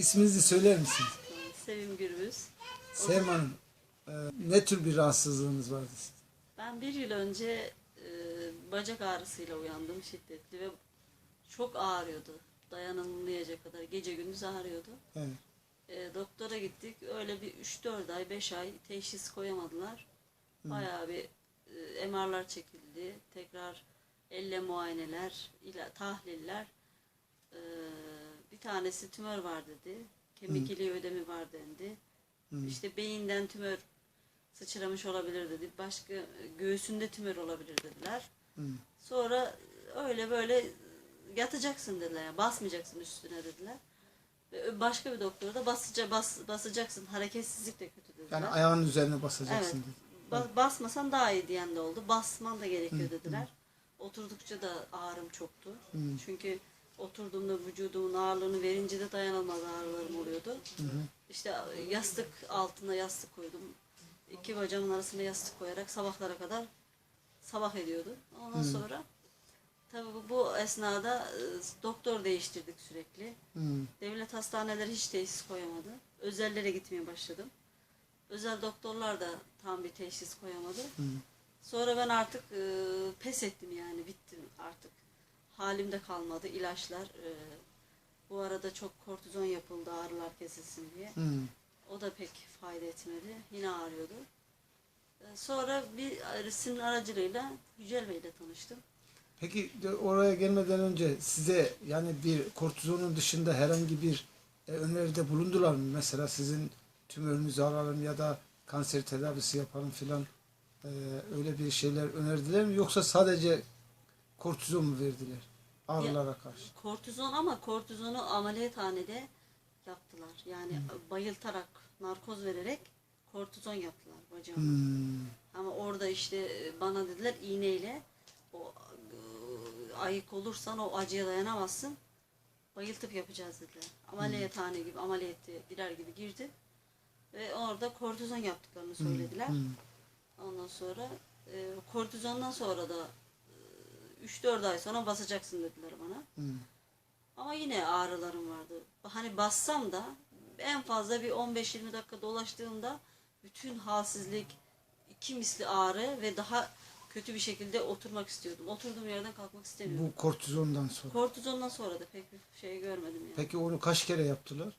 İsminizi söyler misiniz? Sevim Gürbüz. Sevim Hanım, e, ne tür bir rahatsızlığınız vardı? sizin? Ben bir yıl önce e, bacak ağrısıyla uyandım şiddetli ve çok ağrıyordu. Dayanılmayacak kadar gece gündüz ağrıyordu. Evet. E, doktora gittik. Öyle bir 3-4 ay, 5 ay teşhis koyamadılar. Bayağı bir e, MR'lar çekildi. Tekrar elle muayeneler, ila, tahliller. E, bir tanesi tümör var dedi. Kemik iliği ödemi var dendi. İşte beyinden tümör sıçramış olabilir dedi. Başka göğsünde tümör olabilir dediler. Hı. Sonra öyle böyle yatacaksın dediler. Yani basmayacaksın üstüne dediler. Başka bir doktor da basıca, bas, basacaksın. Hareketsizlik de kötü dediler. Yani ayağının üzerine evet. basacaksın. dedi. Ba- basmasan daha iyi diyen de oldu. Basman da gerekiyor dediler. Oturdukça da ağrım çoktu. Çünkü oturduğumda vücudumun ağırlığını verince de dayanılmaz ağrılarım oluyordu. İşte yastık altına yastık koydum. İki bacağımın arasına yastık koyarak sabahlara kadar sabah ediyordu. Ondan sonra tabii bu, esnada e, doktor değiştirdik sürekli. Hı. Devlet hastaneleri hiç teşhis koyamadı. Özellere gitmeye başladım. Özel doktorlar da tam bir teşhis koyamadı. Sonra ben artık e, pes ettim yani bittim artık. Halimde kalmadı ilaçlar. e, bu arada çok kortizon yapıldı ağrılar kesilsin diye. Hı. O da pek fayda etmedi. Yine ağrıyordu. E, Sonra bir sizin aracılığıyla Yücel Bey'le tanıştım. Peki oraya gelmeden önce size yani bir kortizonun dışında herhangi bir e, öneride bulundular mı? Mesela sizin tümörünüzü alalım ya da kanser tedavisi yapalım filan e, öyle bir şeyler önerdiler mi? Yoksa sadece kortizon mu verdiler ağrılara karşı? Kortizon ama kortizonu ameliyathanede yaptılar. Yani bayıltarak, narkoz vererek kortizon yaptılar bacağıma. Hmm. Ama orada işte e, bana dediler iğneyle o e, ayık olursan o acıya dayanamazsın. Bayıltıp yapacağız dediler. Ameliyathane gibi ameliyatı birer gibi girdi. Ve orada kortizon yaptıklarını söylediler. Ondan sonra e, kortizondan sonra da 3-4 ay sonra basacaksın dediler bana. Hmm. Ama yine ağrılarım vardı. Hani bassam da en fazla bir 15-20 dakika dolaştığımda bütün halsizlik, iki misli ağrı ve daha kötü bir şekilde oturmak istiyordum. Oturduğum yerden kalkmak istemiyordum. Bu kortizondan sonra. Kortizondan sonra da pek bir şey görmedim yani. Peki onu kaç kere yaptılar?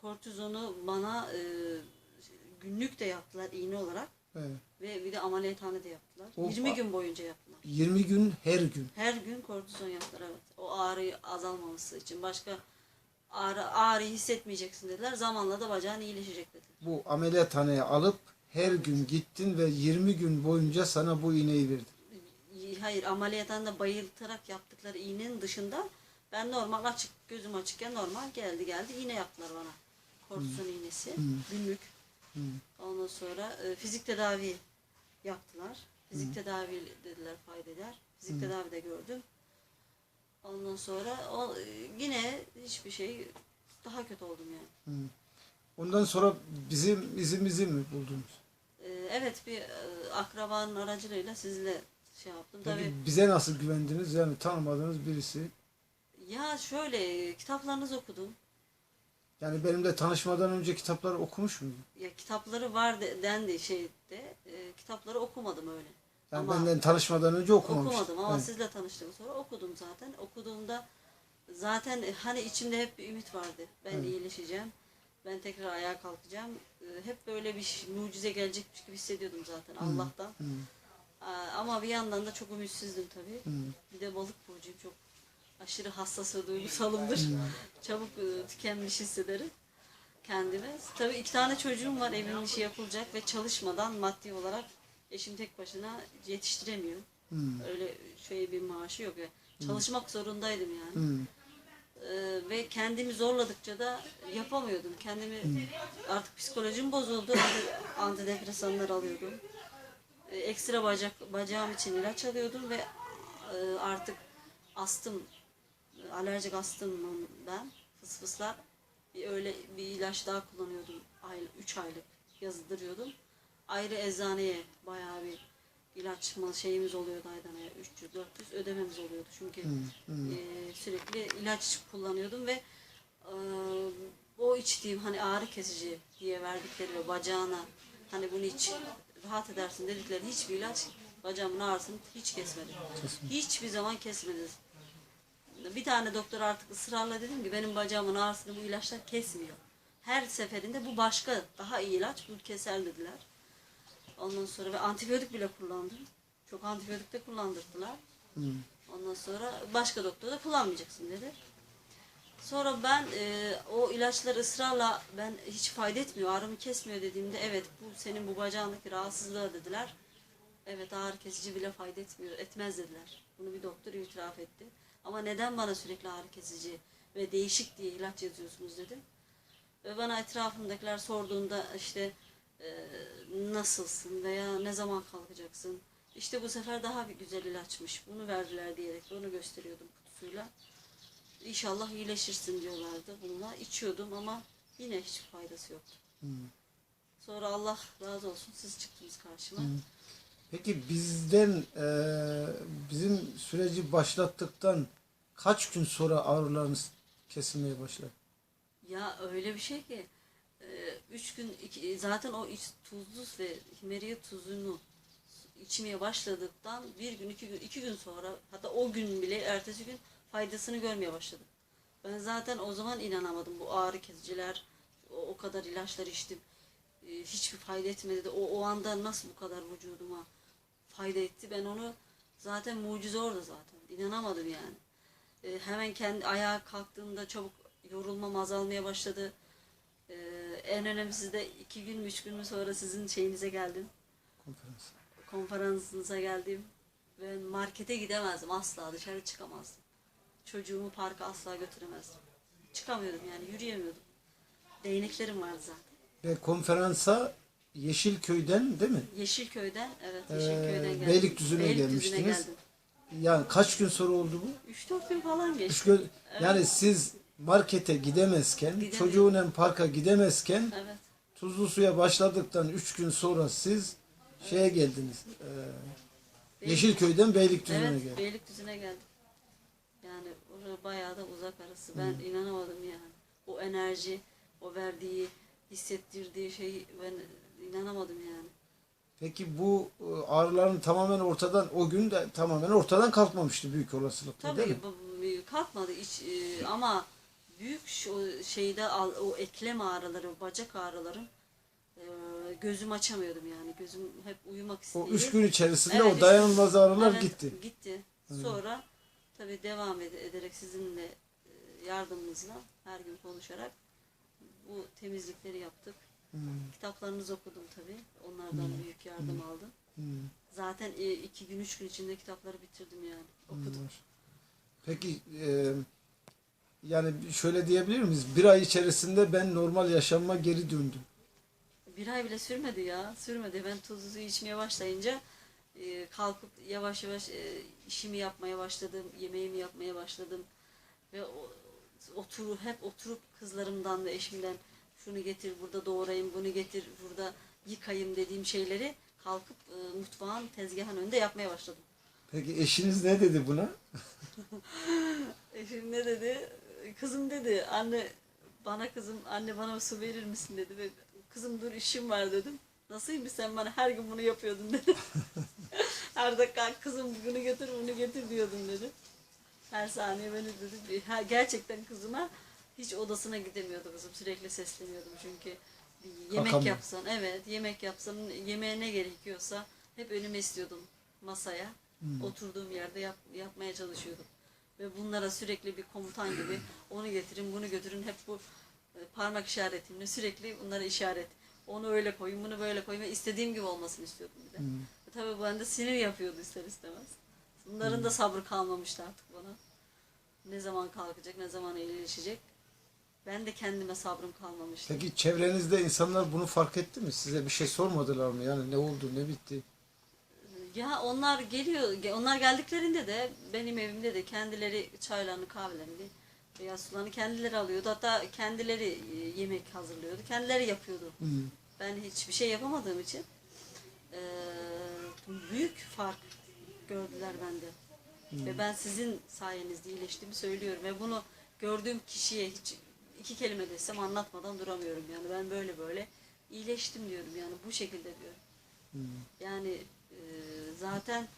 Kortizonu bana e, günlük de yaptılar iğne olarak Evet. ve bir de ameliyathanede yaptılar. O- 20 gün boyunca yaptılar. 20 gün her gün. Her gün kortizon yaptılar evet. O ağrıyı azalmaması için. Başka ağrı, ağrıyı hissetmeyeceksin dediler. Zamanla da bacağın iyileşecek dediler. Bu ameliyathaneye alıp her gün gittin ve 20 gün boyunca sana bu iğneyi verdi. Hayır ameliyathanede bayıltarak yaptıkları iğnenin dışında ben normal açık gözüm açıkken normal geldi geldi iğne yaptılar bana. Kortizon iğnesi günlük. Ondan sonra e, fizik tedavi yaptılar. Fizik tedavi dediler fayda eder. Fizik tedavi de gördüm. Ondan sonra o, e, yine hiçbir şey daha kötü oldum yani. Ondan sonra bizim izimizi mi buldunuz? E, evet bir e, akrabanın aracılığıyla sizle şey yaptım. Peki Tabii bize nasıl güvendiniz? Yani tanımadığınız birisi. ya şöyle kitaplarınızı okudum. Yani benimle tanışmadan önce kitapları okumuş muydun? Ya kitapları var de, dendi şeyde. E, kitapları okumadım öyle. Yani Ama- benden tanışmadan önce okumamıştın. Okumadım ama Evet. sizle tanıştıktan sonra okudum zaten. Okuduğumda zaten hani içimde hep bir ümit vardı. Ben iyileşeceğim. Ben tekrar ayağa kalkacağım. Ee, Hep böyle bir mucize gelecekmiş gibi hissediyordum zaten Allah'tan. Aa, Ama bir yandan da çok ümitsizdim tabii. Bir de balık burcuyum çok aşırı hassas ve duygusalımdır. Çabuk e, tükenmiş hissederim kendime. Tabii iki tane çocuğum var evin işi yapılacak ve çalışmadan maddi olarak eşim tek başına yetiştiremiyor. Öyle şey bir maaşı yok ya. Çalışmak zorundaydım yani. Hmm. Ee, ve kendimi zorladıkça da yapamıyordum. Kendimi artık psikolojim bozuldu. Anti- Antidepresanlar alıyordum. Ee, ekstra bacak bacağım için ilaç alıyordum ve e, artık astım alerjik astımım ben. Fısfıslar bir öyle bir ilaç daha kullanıyordum. Ay, 3 aylık yazdırıyordum. Ayrı eczaneye bayağı bir ilaç mal şeyimiz oluyordu aydan aya 300 400 ödememiz oluyordu. Çünkü e, sürekli ilaç kullanıyordum ve e, o içtiğim hani ağrı kesici diye verdikleri ve bacağına hani bunu iç rahat edersin dedikleri hiçbir ilaç bacağımın ağrısını hiç kesmedi. Hiçbir zaman kesmedi. Bir tane doktor artık ısrarla dedim ki benim bacağımın ağrısını bu ilaçlar kesmiyor. Her seferinde bu başka daha iyi ilaç bu keser dediler. Ondan sonra ve antibiyotik bile kullandım. Çok antibiyotik de kullandırdılar. Hı. Ondan sonra başka doktor da kullanmayacaksın dedi. Sonra ben e, o ilaçları ısrarla ben hiç fayda etmiyor, ağrımı kesmiyor dediğimde evet bu senin bu bacağındaki rahatsızlığı dediler. Evet ağrı kesici bile fayda etmiyor, etmez dediler. Bunu bir doktor itiraf etti. Ama neden bana sürekli ağrı kesici ve değişik diye ilaç yazıyorsunuz dedim. Ve bana etrafımdakiler sorduğunda işte e, nasılsın veya ne zaman kalkacaksın. İşte bu sefer daha bir güzel ilaçmış. Bunu verdiler diyerek onu gösteriyordum kutusuyla. İnşallah iyileşirsin diyorlardı bununla. İçiyordum ama yine hiçbir faydası yoktu. Hı. Sonra Allah razı olsun siz çıktınız karşıma. Peki bizden e, bizim süreci başlattıktan kaç gün sonra ağrılarınız kesilmeye başlar? Ya öyle bir şey ki e, üç gün iki, zaten o iç, tuzlu ve himeriye tuzunu içmeye başladıktan bir gün iki gün iki gün sonra hatta o gün bile ertesi gün faydasını görmeye başladım. Ben zaten o zaman inanamadım bu ağrı kesiciler o, o kadar ilaçlar içtim e, hiçbir fayda etmedi de o, o anda nasıl bu kadar vücuduma fayda etti ben onu zaten mucize orada zaten inanamadım yani. E, hemen kendi ayağa kalktığımda çabuk yorulmam azalmaya başladı. E, en önemlisi de iki gün üç gün mü sonra sizin şeyinize geldim. Konferans. Konferansınıza geldim. Ben markete gidemezdim asla dışarı çıkamazdım. Çocuğumu parka asla götüremezdim. Çıkamıyordum yani yürüyemiyordum. Değneklerim vardı zaten. Ve konferansa Yeşilköy'den değil mi? Yeşilköy'den evet Ee, Yeşilköy'den geldim. Beylikdüzü'ne gelmiştiniz. geldim. Yani kaç gün sonra oldu bu? 3-4 gün falan geçti. Üç gün, yani siz markete gidemezken, Gidemiyorum. çocuğunla parka gidemezken Evet. tuzlu suya başladıktan 3 gün sonra siz şeye geldiniz. E, Yeşilköy'den Beylikdüzü'ne Evet, geldiniz. Beylikdüzü'ne geldim. Yani orası bayağı da uzak arası. Ben inanamadım yani. O enerji, o verdiği, hissettirdiği şey ben inanamadım yani. Peki bu e, ağrıların tamamen ortadan o gün de tamamen ortadan kalkmamıştı büyük olasılıkla değil mi? Tabii kalkmadı hiç e, ama büyük şeyde o eklem ağrıları, bacak ağrılarım e, gözüm açamıyordum yani. Gözüm hep uyumak O istiyor. üç gün içerisinde Evet, o üç dayanılmaz ağrılar Evet, gitti. Gitti. Sonra tabii devam ed- ederek sizinle yardımınızla her gün konuşarak bu temizlikleri yaptık. Hmm, Kitaplarınızı okudum tabii. Onlardan büyük yardım aldım. hmm, Zaten e, iki gün, üç gün içinde kitapları bitirdim yani. Okudum. hmm. Peki e, yani şöyle diyebilir miyiz? Bir ay içerisinde ben normal yaşamıma geri döndüm. Bir ay bile sürmedi ya. Sürmedi. Ben tuzlu içmeye başlayınca e, kalkıp yavaş yavaş e, işimi yapmaya başladım. Yemeğimi yapmaya başladım. Ve o, otur, hep oturup kızlarımdan ve eşimden şunu getir burada doğrayayım, bunu getir burada yıkayayım dediğim şeyleri kalkıp e, mutfağın tezgahın önünde yapmaya başladım. Peki eşiniz ne dedi buna? Eşim ne dedi? Kızım dedi anne bana kızım anne bana su verir misin dedi ve kızım dur işim var dedim. Nasılmış sen bana her gün bunu yapıyordun dedi. her dakika kızım bunu götür bunu getir diyordun dedi. Her saniye beni dedi. Gerçekten kızıma hiç odasına gidemiyordu kızım. Sürekli sesleniyordum çünkü yemek Kalkamıyor. yapsan evet yemek yapsan yemeğe ne gerekiyorsa hep önüme istiyordum masaya. Oturduğum yerde yap, yapmaya çalışıyordum. Ve bunlara sürekli bir komutan gibi onu getirin bunu götürün hep bu e, parmak işaretimle sürekli bunlara işaret. Onu öyle koyun bunu böyle koyun ve istediğim gibi olmasını istiyordum bir de. Hmm. E, Tabii bu bende sinir yapıyordu ister istemez. Bunların da sabrı kalmamıştı artık bana. Ne zaman kalkacak, ne zaman iyileşecek. Ben de kendime sabrım kalmamıştı. Peki çevrenizde insanlar bunu fark etti mi? Size bir şey sormadılar mı? Yani ne oldu, ne bitti? Ya onlar geliyor, ge- onlar geldiklerinde de benim evimde de kendileri çaylarını, kahvelerini veya sularını kendileri alıyordu. Hatta kendileri e, yemek hazırlıyordu, kendileri yapıyordu. Hmm. Ben hiçbir şey yapamadığım için eee, büyük fark gördüler bende. Ve ben sizin sayenizde iyileştiğimi söylüyorum ve bunu gördüğüm kişiye hiç iki kelime desem anlatmadan duramıyorum yani ben böyle böyle iyileştim diyorum yani bu şekilde diyorum. Hmm. Yani e, zaten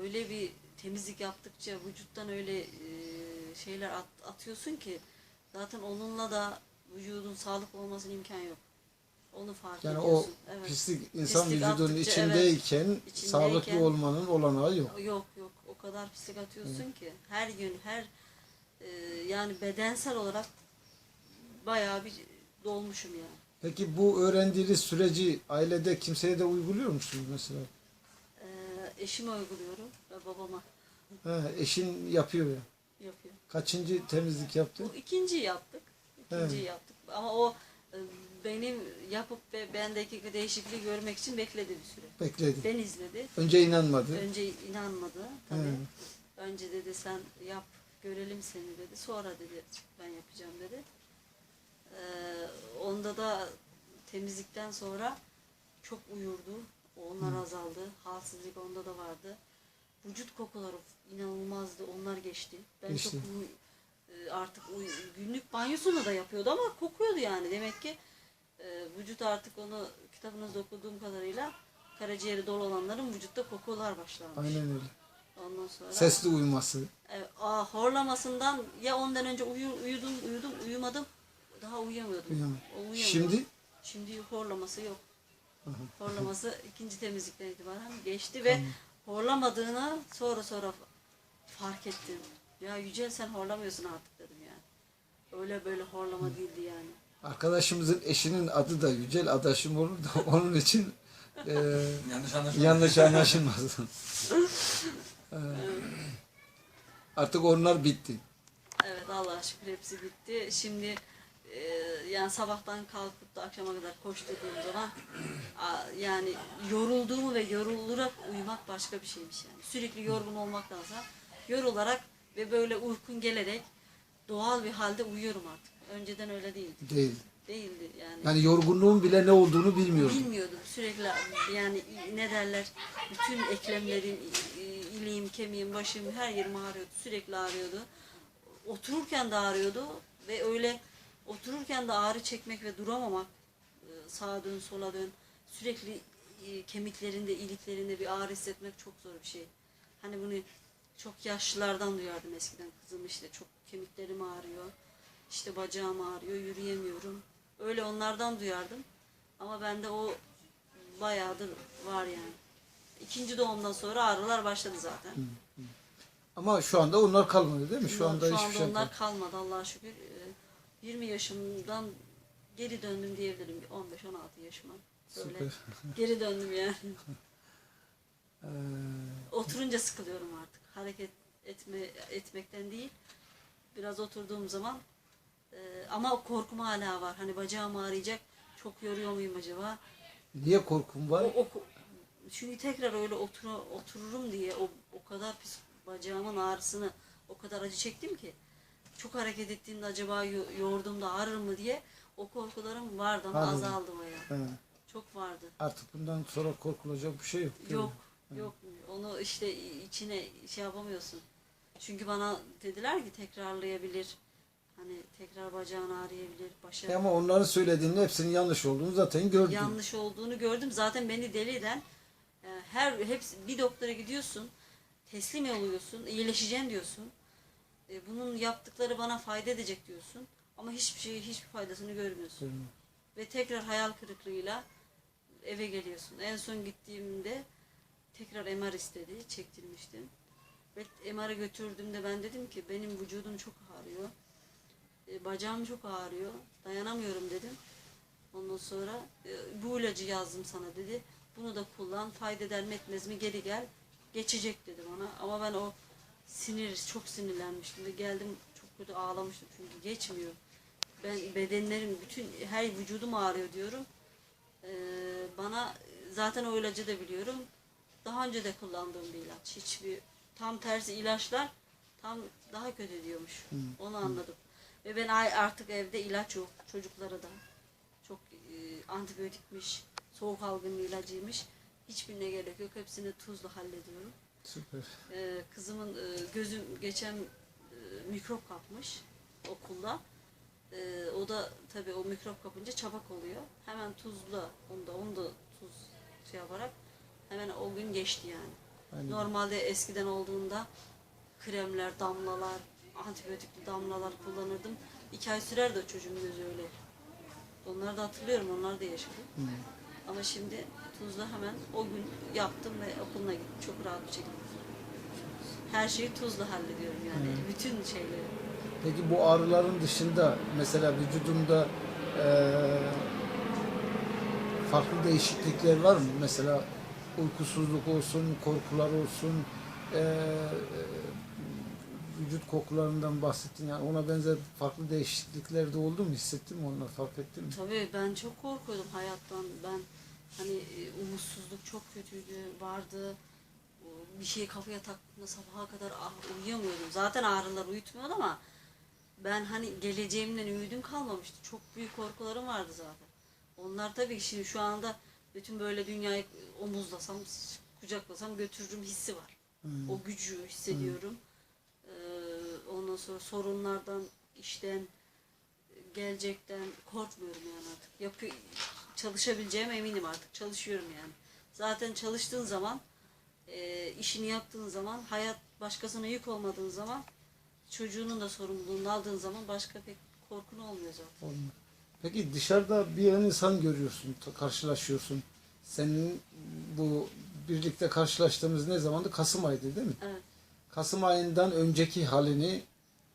öyle bir temizlik yaptıkça vücuttan öyle e, şeyler at- atıyorsun ki zaten onunla da vücudun sağlıklı olmasına imkan yok. Onu fark Yani o ediyorsun. evet. pislik insan Pislik vücudunun attıkça, içindeyken, İçindeyken- sağlıklı olmanın olanağı yok. Yok yok o kadar pislik atıyorsun ki her gün her e, yani bedensel olarak bayağı bir dolmuşum yani. Peki bu öğrendiğiniz süreci ailede kimseye de uyguluyor musunuz mesela? E, eşime uyguluyorum ve babama He, eşin yapıyor ya. yapıyor. Kaçıncı temizlik yaptı? Bu ikinciyi yaptık. İkinciyi Evet. yaptık. Ama o e, benim yapıp ve bendeki değişikliği görmek için bekledi bir süre. Bekledi. Ben izledi. Önce inanmadı. Önce inanmadı tabii. Evet. Önce dedi sen yap görelim seni dedi. Sonra dedi ben yapacağım dedi. Ee, onda da temizlikten sonra çok uyurdu. Onlar azaldı. Halsizlik onda da vardı. Vücut kokuları inanılmazdı. Onlar geçti. Ben Geçti. çok e, artık günlük banyosunu da yapıyordu ama kokuyordu yani. Demek ki e, vücut artık onu kitabınızda okuduğum kadarıyla karaciğeri dolu olanların vücutta kokular başlarmış. Aynen öyle. Ondan sonra Sesli uyuması. Evet, aa, horlamasından ya ondan önce uyu, uyudum uyudum uyumadım daha uyuyamıyordum. O uyuyamadım. Şimdi Şimdi horlaması yok. Horlaması ikinci temizlikten itibaren geçti ve horlamadığını sonra sonra fark ettim. Ya Yücel sen horlamıyorsun artık dedim yani. Öyle böyle horlama değildi yani. arkadaşımızın eşinin adı da Yücel Adaşım olur da onun için e, Yanlış anlaşılma. yanlış anlaşılmasın. E, artık onlar bitti. Evet Allah'a şükür hepsi bitti. Şimdi e, yani sabahtan kalkıp da akşama kadar koşturduğum zaman a, yani yorulduğumu ve yorularak uyumak başka bir şeymiş yani. Sürekli yorgun olmaktansa yorularak ve böyle uykun gelerek doğal bir halde uyuyorum artık. Önceden öyle değildi. Değil. Değildi yani. Yani yorgunluğun bile ne olduğunu bilmiyordum. Bilmiyordum sürekli yani ne derler bütün eklemlerim, iliğim, kemiğim, başım her yerim ağrıyordu. Sürekli ağrıyordu. Otururken de ağrıyordu ve öyle otururken de ağrı çekmek ve duramamak e, sağa dön sola dön sürekli e, kemiklerinde iliklerinde bir ağrı hissetmek çok zor bir şey. Hani bunu çok yaşlılardan duyardım eskiden kızım işte çok kemiklerim ağrıyor. işte bacağım ağrıyor, yürüyemiyorum. Öyle onlardan duyardım. Ama bende o bayağıdır var yani. İkinci doğumdan sonra ağrılar başladı zaten. Ama şu anda onlar kalmadı değil mi? Şu anda şu hiçbir anda şey onlar kalmadı. kalmadı Allah'a şükür. Ee, 20 yaşımdan geri döndüm diyebilirim. 15-16 yaşıma. Böyle Süper. geri döndüm yani. Ee, Oturunca sıkılıyorum artık. Hareket etme etmekten değil. Biraz oturduğum zaman e, ama korkum hala var. Hani bacağım ağrıyacak. Çok yoruyor muyum acaba? niye korkum var? O, o, çünkü tekrar öyle otur, otururum diye o, o kadar pis bacağımın ağrısını o kadar acı çektim ki çok hareket ettiğimde acaba yo- yoğurduğumda ağrır mı diye o korkularım vardı ama Anladım. azaldı bayağı. He, Çok vardı. artık bundan sonra korkulacak bir şey yok. değil mi? Yok. Yok. Onu işte içine şey yapamıyorsun. Çünkü bana dediler ki tekrarlayabilir. Hani tekrar bacağın ağrıyabilir. Başa E ama onların söylediğinin hepsinin yanlış olduğunu zaten gördüm. yanlış olduğunu gördüm. Zaten beni deli eden e, her hepsi bir doktora gidiyorsun, teslim oluyorsun, iyileşeceğim diyorsun. E, bunun yaptıkları bana fayda edecek diyorsun. Ama hiçbir şey hiçbir faydasını görmüyorsun. Görmüyorum. Ve tekrar hayal kırıklığıyla eve geliyorsun. En son gittiğimde tekrar MR istedi, çektirmiştim. Ve MR'ı götürdüğümde ben dedim ki benim vücudum çok ağrıyor. E, bacağım çok ağrıyor. Dayanamıyorum dedim. Ondan sonra e, bu ilacı yazdım sana dedi. Bunu da kullan. Fayda eder mi etmez mi geri gel. Geçecek dedim ona. Ama ben o sinir çok sinirlenmiştim ve geldim çok kötü ağlamıştım çünkü geçmiyor. Ben bedenlerim bütün her vücudum ağrıyor diyorum. Ee, bana zaten o ilacı da biliyorum. Daha önce de kullandığım bir ilaç. Hiçbir tam tersi ilaçlar tam daha kötü diyormuş. Onu anladım. Ve ben artık evde ilaç yok çocuklara da. Çok e, antibiyotikmiş, soğuk algınlığı ilacıymış. Hiçbirine gerek yok. Hepsini tuzla hallediyorum. Süper. Ee, kızımın e, gözüm geçen e, mikrop kapmış okulda. Ee, o da tabii o mikrop kapınca çabuk oluyor. Hemen tuzla, onu da, onu da tuz şey yaparak hemen o gün geçti yani. Aynen. Normalde eskiden olduğunda kremler, damlalar, antibiyotikli damlalar kullanırdım. İki ay sürer de o çocuğun gözü öyle. Onları da hatırlıyorum, onlar da yaşadım. Hı. Ama şimdi tuzla hemen o gün yaptım ve okuluna gittim. Çok rahat bir şekilde. Her şeyi tuzla hallediyorum yani. Bütün şeyleri. Peki bu ağrıların dışında mesela vücudumda eee, farklı değişiklikler var mı? Mesela uykusuzluk olsun, korkular olsun, eee, vücut kokularından bahsettin. Yani ona benzer farklı değişiklikler de oldu mu? Hissettin mi onları? Fark ettin mi? Tabii ben çok korkuyordum hayattan. Ben hani e, umutsuzluk çok kötüydü, vardı. Bir şeyi kafaya taktığımda sabaha kadar ah, uyuyamıyordum. Zaten ağrılar uyutmuyordu ama ben hani geleceğimden ümidim kalmamıştı. Çok büyük korkularım vardı zaten. Onlar tabii ki şimdi şu anda bütün böyle dünyayı omuzlasam, kucaklasam götürürüm hissi var. Hmm. O gücü hissediyorum. Ee, ondan sonra sorunlardan, işten, gelecekten korkmuyorum yani artık. Yapı çalışabileceğime eminim artık. Çalışıyorum yani. Zaten çalıştığın zaman, e, işini yaptığın zaman, hayat başkasına yük olmadığın zaman, çocuğunun da sorumluluğunu aldığın zaman başka pek korkun olmuyor zaten. Olmuyor. Peki dışarıda bir insan görüyorsun, karşılaşıyorsun. Senin bu birlikte karşılaştığımız ne zamandı? Kasım ayıydı değil mi? Evet. Kasım ayından önceki halini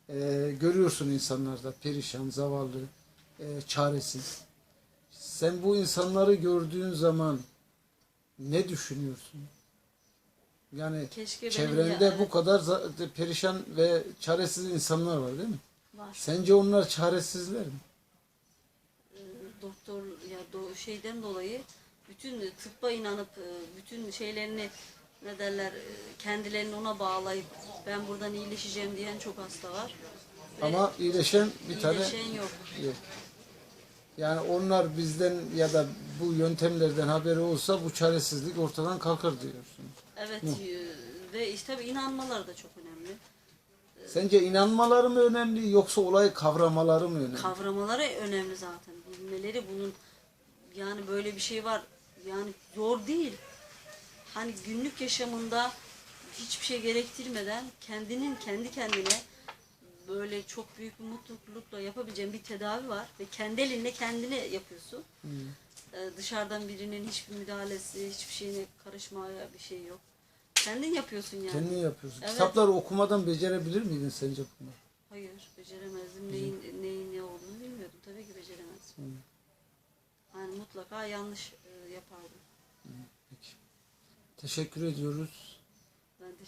e, görüyorsun insanlarda. Perişan, zavallı, e, çaresiz. Sen bu insanları gördüğün zaman ne düşünüyorsun? Yani Keşke çevrende ya- bu kadar perişan ve çaresiz insanlar var değil mi? var. Sence onlar çaresizler mi? e, doktor ya do, şeyden dolayı bütün tıbba inanıp e, bütün şeylerini ne derler e, kendilerini ona bağlayıp ben buradan iyileşeceğim diyen çok hasta var. Ve Ama iyileşen bir tane iyileşen yok. yok. Yani onlar bizden ya da bu yöntemlerden haberi olsa bu çaresizlik ortadan kalkar diyorsun. Evet e, ve işte tabii inanmalar da çok önemli. Sence inanmaları mı önemli yoksa olayı kavramaları mı önemli? Kavramaları önemli zaten. Bilmeleri bunun yani böyle bir şey var. Yani zor değil. Hani günlük yaşamında hiçbir şey gerektirmeden kendinin kendi kendine böyle çok büyük bir mutlulukla yapabileceğin bir tedavi var ve kendi elinle kendine yapıyorsun. Hmm. Ee, dışarıdan birinin hiçbir müdahalesi, hiçbir şeyine karışmaya bir şey yok. Kendin yapıyorsun yani. Kendin yapıyorsun. Evet. Kitapları okumadan becerebilir miydin sence bunu? Hayır, beceremezdim. Neyin, neyin ne olduğunu bilmiyordum. Tabii ki beceremezdim. Hmm. Yani mutlaka yanlış e, yapardım. Peki. Teşekkür ediyoruz.